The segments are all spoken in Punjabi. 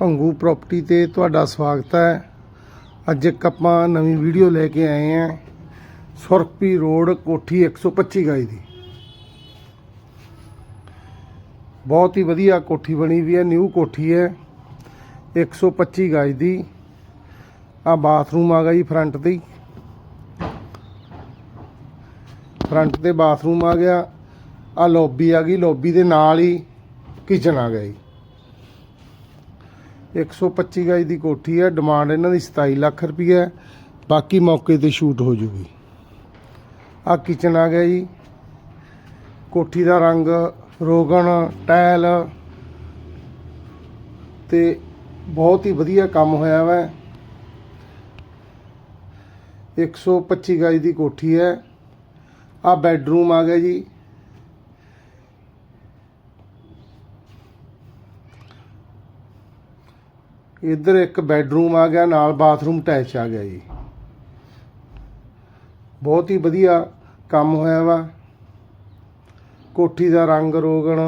ਭੰਗੂ ਪ੍ਰਾਪਰਟੀ ਤੇ ਤੁਹਾਡਾ ਸਵਾਗਤ ਹੈ। ਅੱਜ ਇੱਕ ਆਪਾਂ ਨਵੀਂ ਵੀਡੀਓ ਲੈ ਕੇ ਆਏ ਹਾਂ। ਸੁਰਪੀ ਰੋਡ, ਕੋਠੀ 125 ਗਾਈ ਦੀ। ਬਹੁਤ ਹੀ ਵਧੀਆ ਕੋਠੀ ਬਣੀ ਵੀ ਹੈ ਨਿਊ ਕੋਠੀ ਹੈ। 125 ਗਾਈ ਦੀ। ਆ ਬਾਥਰੂਮ ਆ ਗਿਆ ਜੀ ਫਰੰਟ ਤੇ ਫਰੰਟ ਤੇ ਬਾਥਰੂਮ ਆ ਗਿਆ। ਆ ਲੌਬੀ ਆ ਗਈ ਲੌਬੀ ਦੇ ਨਾਲ ਹੀ ਕਿਚਨ ਆ ਗਿਆ ਜੀ। 125 ਗਜ ਦੀ ਕੋਠੀ ਹੈ। ਡਿਮਾਂਡ ਇਹਨਾਂ ਦੀ 27 ਲੱਖ ਰੁਪਏ ਹੈ। ਬਾਕੀ ਮੌਕੇ ਤੇ ਸ਼ੂਟ ਹੋ ਜੂਗੀ। ਆ ਕਿਚਨ ਆ ਗਿਆ ਜੀ। ਕੋਠੀ ਦਾ ਰੰਗ ਰੋਗਨ ਟਾਇਲ ਤੇ ਬਹੁਤ ਹੀ ਵਧੀਆ ਕੰਮ ਹੋਇਆ ਵਾ। 125 ਗਜ ਦੀ ਕੋਠੀ ਹੈ। ਆ ਬੈੱਡਰੂਮ ਆ ਗਿਆ ਜੀ। ਇੱਧਰ ਇੱਕ ਬੈੱਡਰੂਮ ਆ ਗਿਆ, ਨਾਲ ਬਾਥਰੂਮ ਅਟੈਚ ਆ ਗਿਆ ਜੀ। ਬਹੁਤ ਹੀ ਵਧੀਆ ਕੰਮ ਹੋਇਆ ਵਾ। ਕੋਠੀ ਦਾ ਰੰਗ ਰੋਗਣ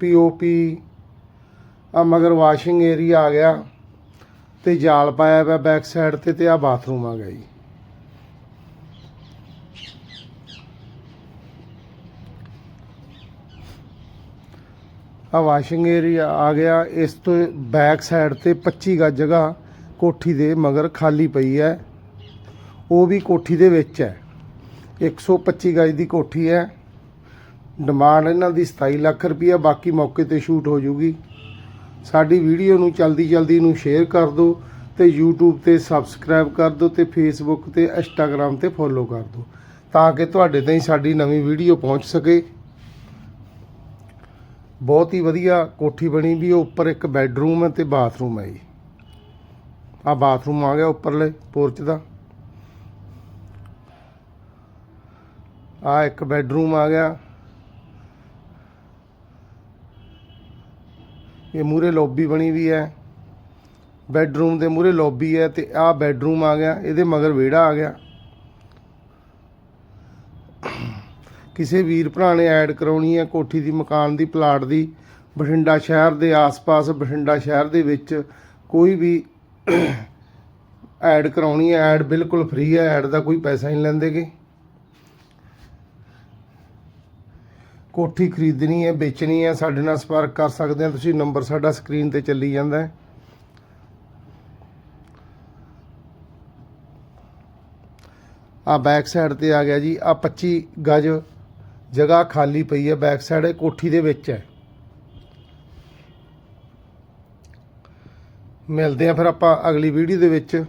ਪੀਓਪੀ ਆ ਮਗਰ ਵਾਸ਼ਿੰਗ ਏਰੀਆ ਆ ਗਿਆ ਤੇ ਜਾਲ ਪਾਇਆ ਵਾ ਬੈਕ ਸਾਈਡ ਤੇ ਤੇ ਆ ਬਾਥਰੂਮ ਆ ਗਿਆ ਜੀ। ਆ ਵਾਸ਼ਿੰਗ ਏਰੀਆ ਆ ਗਿਆ, ਇਸ ਤੋਂ ਬੈਕ ਸਾਈਡ ਤੇ 25 ਗਜ ਜਗ੍ਹਾ ਕੋਠੀ ਦੇ ਮਗਰ ਖਾਲੀ ਪਈ ਹੈ। ਉਹ ਵੀ ਕੋਠੀ ਦੇ ਵਿੱਚ ਹੈ। 125 ਗਜ ਦੀ ਕੋਠੀ ਹੈ। ਡਿਮਾਂਡ ਇਹਨਾਂ ਦੀ 27 ਲੱਖ ਰੁਪਈਆ, ਬਾਕੀ ਮੌਕੇ ਤੇ ਸ਼ੂਟ ਹੋ ਜੂਗੀ। ਸਾਡੀ ਵੀਡੀਓ ਨੂੰ ਜਲਦੀ ਜਲਦੀ ਨੂੰ ਸ਼ੇਅਰ ਕਰ ਦਿਓ ਤੇ YouTube ਤੇ ਸਬਸਕ੍ਰਾਈਬ ਕਰ ਦਿਓ ਤੇ Facebook ਤੇ Instagram ਤੇ ਫੋਲੋ ਕਰ ਦਿਓ, ਤਾਂ ਕਿ ਤੁਹਾਡੇ ਤਾਈਂ ਸਾਡੀ ਨਵੀਂ ਵੀਡੀਓ ਪਹੁੰਚ ਸਕੇ। ਬਹੁਤ ਹੀ ਵਧੀਆ ਕੋਠੀ ਬਣੀ ਵੀ ਹੈ। ਉੱਪਰ ਇੱਕ ਬੈੱਡਰੂਮ ਹੈ ਤੇ ਬਾਥਰੂਮ ਹੈ ਜੀ। ਆ ਬਾਥਰੂਮ ਆ ਗਿਆ ਉੱਪਰਲੇ ਪੋਰਚ ਦਾ। ਆ ਇੱਕ ਬੈੱਡਰੂਮ ਆ ਗਿਆ। ਇਹ ਮੂਰੇ ਲੌਬੀ ਬਣੀ ਵੀ ਹੈ। ਬੈੱਡਰੂਮ ਦੇ ਮੂਰੇ ਲੌਬੀ ਹੈ ਤੇ ਆ ਬੈੱਡਰੂਮ ਆ ਗਿਆ, ਇਹਦੇ ਮਗਰ ਵਿਹੜਾ ਆ ਗਿਆ। ਕਿਸੇ ਵੀਰ ਭਰਾ ਨੇ ਐਡ ਕਰਾਉਣੀ ਹੈ ਕੋਠੀ ਦੀ, ਮਕਾਨ ਦੀ, ਪਲਾਟ ਦੀ, ਬਠਿੰਡਾ ਸ਼ਹਿਰ ਦੇ ਆਸ-ਪਾਸ, ਬਠਿੰਡਾ ਸ਼ਹਿਰ ਦੇ ਵਿੱਚ ਕੋਈ ਵੀ ਐਡ ਕਰਾਉਣੀ ਹੈ, ਐਡ ਬਿਲਕੁਲ ਫ੍ਰੀ ਹੈ, ਐਡ ਦਾ ਕੋਈ ਪੈਸਾ ਨਹੀਂ ਲੈਂਦੇਗੇ ਕੋਠੀ ਖਰੀਦਣੀ ਹੈ, ਵੇਚਣੀ ਹੈ, ਸਾਡੇ ਨਾਲ ਸੰਪਰਕ ਕਰ ਸਕਦੇ ਹੋ, ਤੁਸੀਂ ਨੰਬਰ ਸਾਡਾ ਸਕਰੀਨ ਤੇ ਚੱਲੀ ਜਾਂਦਾ ਹੈ। ਆ ਬੈਕ ਸਾਈਡ ਤੇ ਆ ਗਿਆ ਜੀ ਆ 25 ਗਜ ਜਗ੍ਹਾ ਖਾਲੀ ਪਈ ਹੈ ਬੈਕ ਸਾਈਡ ਕੋਠੀ ਦੇ ਵਿੱਚ ਹੈ। ਮਿਲਦੇ ਆ ਫਿਰ ਆਪਾਂ ਅਗਲੀ ਵੀਡੀਓ ਦੇ ਵਿੱਚ।